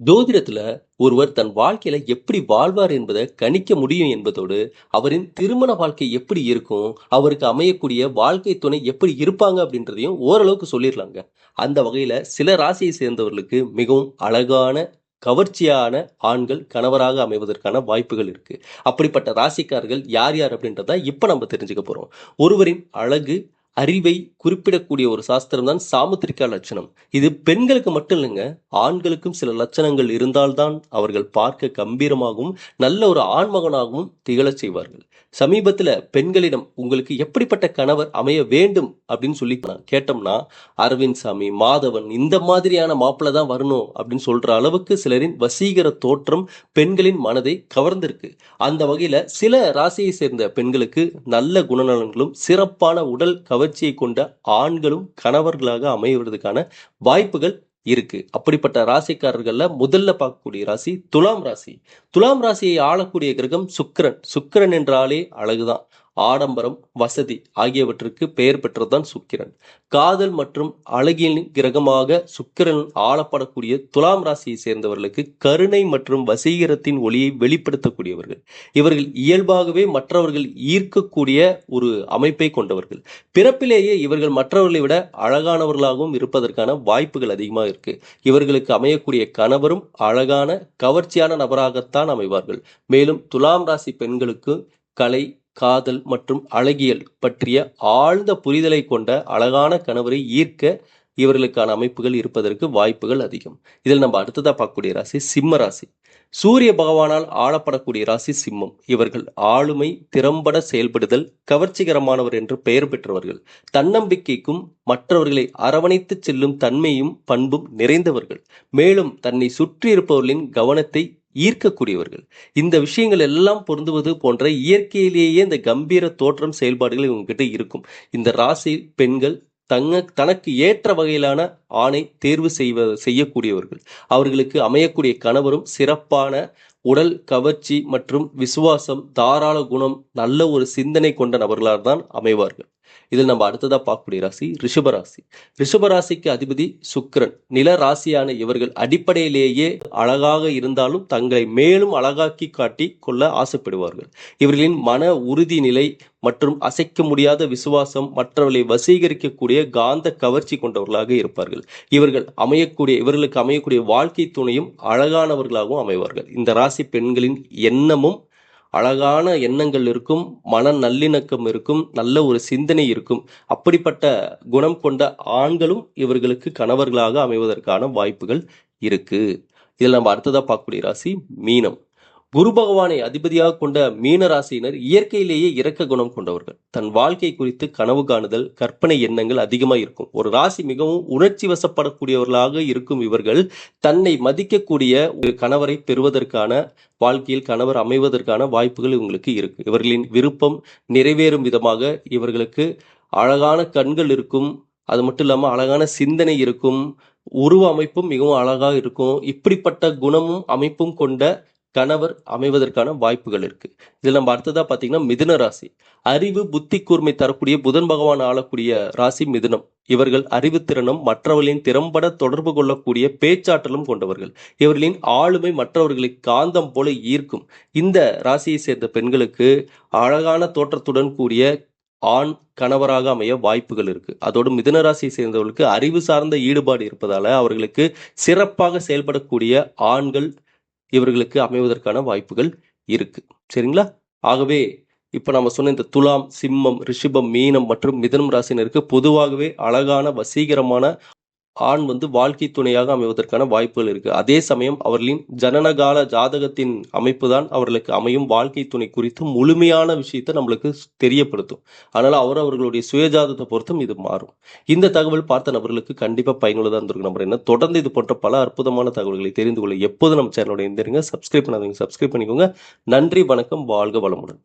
ஜோதிடத்துல ஒருவர் தன் வாழ்க்கையில எப்படி வாழ்வார் என்பதை கணிக்க முடியும் என்பதோடு அவரின் திருமண வாழ்க்கை எப்படி இருக்கும் அவருக்கு அமையக்கூடிய வாழ்க்கை துணை எப்படி இருப்பாங்க அப்படின்றதையும் ஓரளவுக்கு சொல்லிடலாங்க. அந்த வகையில சில ராசியை சேர்ந்தவர்களுக்கு மிகவும் அழகான கவர்ச்சியான ஆண்கள் கணவராக அமைவதற்கான வாய்ப்புகள் இருக்கு. அப்படிப்பட்ட ராசிக்காரர்கள் யார் யார் அப்படின்றத இப்ப நம்ம தெரிஞ்சுக்க போறோம். ஒருவரின் அழகு அறிவை குறிப்பிடக்கூடிய ஒரு சாஸ்திரம் தான் சாமுத்திரிக்கா லட்சணம். இது பெண்களுக்கு மட்டும் இல்லைங்க ஆண்களுக்கும் சில லட்சணங்கள் இருந்தால்தான் அவர்கள் பார்க்க கம்பீரமாகவும் நல்ல ஒரு ஆண்மகனாகவும் திகழச் செய்வார்கள். சமீபத்துல பெண்களிடம் உங்களுக்கு எப்படிப்பட்ட கணவர் அமைய வேண்டும்? அப்படின்னு சொல்லி நான் கேட்டோம்னா அரவிந்த் சாமி மாதவன் இந்த மாதிரியான மாப்பிள்ளை தான் வரணும். அப்படின்னு சொல்ற அளவுக்கு சிலரின் வசீகர தோற்றம் பெண்களின் மனதை கவர்ந்திருக்கு. அந்த வகையில சில ராசியை சேர்ந்த பெண்களுக்கு நல்ல குணநலன்களும் சிறப்பான உடல் கவர்ச்சியை கொண்ட ஆண்களும் கணவர்களாக அமைவதற்கான வாய்ப்புகள் இருக்கு. அப்படிப்பட்ட ராசிக்காரர்கள்ல முதல்ல பார்க்கக்கூடிய ராசி துலாம் ராசி. துலாம் ராசியை ஆளக்கூடிய கிரகம் சுக்கிரன். சுக்கிரன் என்றாலே அழகுதான். ஆடம்பரம் வசதி ஆகியவற்றுக்கு பெயர் பெற்றதுதான் சுக்கிரன். காதல் மற்றும் அழகின் கிரகமாக சுக்கிரன் ஆளப்படக்கூடிய துலாம் ராசியை சேர்ந்தவர்களுக்கு கருணை மற்றும் வசீகரத்தின் ஒளியை வெளிப்படுத்தக்கூடியவர்கள். இவர்கள் இயல்பாகவே மற்றவர்கள் ஈர்க்கக்கூடிய ஒரு அமைப்பை கொண்டவர்கள். பிறப்பிலேயே இவர்கள் மற்றவர்களை விட அழகானவர்களாகவும் இருப்பதற்கான வாய்ப்புகள் அதிகமாக இருக்கு. இவர்களுக்கு அமையக்கூடிய கணவரும் அழகான கவர்ச்சியான நபராகத்தான் அமைவார்கள். மேலும் துலாம் ராசி பெண்களுக்கு கலை காதல் மற்றும் அழகியல் பற்றிய ஆழ்ந்த புரிதலை கொண்ட அழகான கணவரை ஈர்க்க இவர்களுக்கான அமைப்புகள் இருப்பதற்கு வாய்ப்புகள் அதிகம். இதில் நம்ம அடுத்ததாக பார்க்கக்கூடிய ராசி சிம்ம ராசி. சூரிய பகவானால் ஆளப்படக்கூடிய ராசி சிம்மம். இவர்கள் ஆளுமை திறம்பட செயல்படுதல் கவர்ச்சிகரமானவர் என்று பெயர் பெற்றவர்கள். தன்னம்பிக்கைக்கும் மற்றவர்களை அரவணைத்து செல்லும் தன்மையும் பண்பும் நிறைந்தவர்கள். மேலும் தன்னை சுற்றி இருப்பவர்களின் கவனத்தை ஈர்க்கக்கூடியவர்கள். இந்த விஷயங்கள் எல்லாம் பொருந்துவது போன்ற இயற்கையிலேயே இந்த கம்பீர தோற்றம் செயல்பாடுகள் இவங்ககிட்ட இருக்கும். இந்த ராசி பெண்கள் தங்க தனக்கு ஏற்ற வகையிலான ஆணை தேர்வு செய்வ செய்யக்கூடியவர்கள். அவர்களுக்கு அமையக்கூடிய கணவரும் சிறப்பான உடல் கவர்ச்சி மற்றும் விசுவாசம் தாராள குணம் நல்ல ஒரு சிந்தனை கொண்ட நபர்களாக தான் அமைவார்கள். இதில் நம்ம அடுத்ததா பார்க்கக்கூடிய ராசி ரிஷபராசி. ரிஷபராசிக்கு அதிபதி சுக்கிரன். நில ராசியான இவர்கள் அடிப்படையிலேயே அழகாக இருந்தாலும் தங்களை மேலும் அழகாக்கி காட்டி கொள்ள ஆசைப்படுவார்கள். இவர்களின் மன உறுதி நிலை மற்றும் அசைக்க முடியாத விசுவாசம் மற்றவர்களை வசீகரிக்கக்கூடிய காந்த கவர்ச்சி கொண்டவர்களாக இருப்பார்கள். இவர்கள் அமையக்கூடிய இவர்களுக்கு அமையக்கூடிய வாழ்க்கை துணையும் அழகானவர்களாகவும் அமைவார்கள். இந்த ராசி பெண்களின் எண்ணமும் அழகான எண்ணங்கள் இருக்கும் மன நல்லிணக்கம் இருக்கும் நல்ல ஒரு சிந்தனை இருக்கும். அப்படிப்பட்ட குணம் கொண்ட ஆண்களும் இவர்களுக்கு கணவர்களாக அமைவதற்கான வாய்ப்புகள் இருக்கு. இதில் நம்ம அடுத்ததா பார்க்கக்கூடிய ராசி மீனம். குரு பகவானை அதிபதியாக கொண்ட மீன ராசியினர் இயற்கையிலேயே இறக்க குணம் கொண்டவர்கள். தன் வாழ்க்கை குறித்து கனவு காணுதல் கற்பனை எண்ணங்கள் அதிகமாக இருக்கும். ஒரு ராசி மிகவும் உணர்ச்சி வசப்படக்கூடியவர்களாக இருக்கும் இவர்கள் தன்னை மதிக்கக்கூடிய ஒரு கணவரை பெறுவதற்கான வாழ்க்கையில் கணவர் அமைவதற்கான வாய்ப்புகள் இவங்களுக்கு இருக்கு. இவர்களின் விருப்பம் நிறைவேறும் விதமாக இவர்களுக்கு அழகான கண்கள் இருக்கும். அது மட்டும் இல்லாமல் அழகான சிந்தனை இருக்கும். உருவ அமைப்பும் மிகவும் அழகாக இருக்கும். இப்படிப்பட்ட குணமும் அமைப்பும் கொண்ட கணவர் அமைவதற்கான வாய்ப்புகள் இருக்கு. இதில் நம்ம அடுத்ததா பார்த்தீங்கன்னா மிதுன ராசி. அறிவு புத்தி கூர்மை தரக்கூடிய புதன் பகவான் ஆளக்கூடிய ராசி மிதுனம். இவர்கள் அறிவுத்திறனும் மற்றவர்களின் திறம்பட தொடர்பு கொள்ளக்கூடிய பேச்சாற்றலும் கொண்டவர்கள். இவர்களின் ஆளுமை மற்றவர்களை காந்தம் போல ஈர்க்கும். இந்த ராசியை சேர்ந்த பெண்களுக்கு அழகான தோற்றத்துடன் கூடிய ஆண் கணவராக அமைய வாய்ப்புகள் இருக்கு. அதோடு மிதுன ராசியை சேர்ந்தவர்களுக்கு அறிவு சார்ந்த ஈடுபாடு இருப்பதால அவர்களுக்கு சிறப்பாக செயல்படக்கூடிய ஆண்கள் இவர்களுக்கு அமைவதற்கான வாய்ப்புகள் இருக்கு. சரிங்களா? ஆகவே இப்ப நம்ம சொன்ன இந்த துலாம் சிம்மம் ரிஷிபம் மீனம் மற்றும் மிதனம் ராசினருக்கு பொதுவாகவே அழகான வசீகரமான ஆண் வந்து வாழ்க்கை துணையாக அமைவதற்கான வாய்ப்புகள் இருக்கு. அதே சமயம் அவர்களின் ஜனனகால ஜாதகத்தின் அமைப்பு தான் அவர்களுக்கு அமையும். வாழ்க்கை துணை குறித்து முழுமையான விஷயத்தை நம்மளுக்கு தெரியப்படுத்தும். அதனால அவர் அவர்களுடைய சுயஜாதத்தை பொறுத்தும் இது மாறும். இந்த தகவல் பார்த்த நபர்களுக்கு கண்டிப்பா பயனுள்ளதா இருந்திருக்கும். நம்ம என்ன தொடர்ந்து இது போன்ற பல அற்புதமான தகவல்களை தெரிந்து கொள்ள எப்போது நம்ம சேனலோட இருந்துருங்க சப்ஸ்கிரைப் பண்ணாதீங்க சப்ஸ்கிரைப் பண்ணிக்கோங்க. நன்றி வணக்கம் வாழ்க வளமுடன்.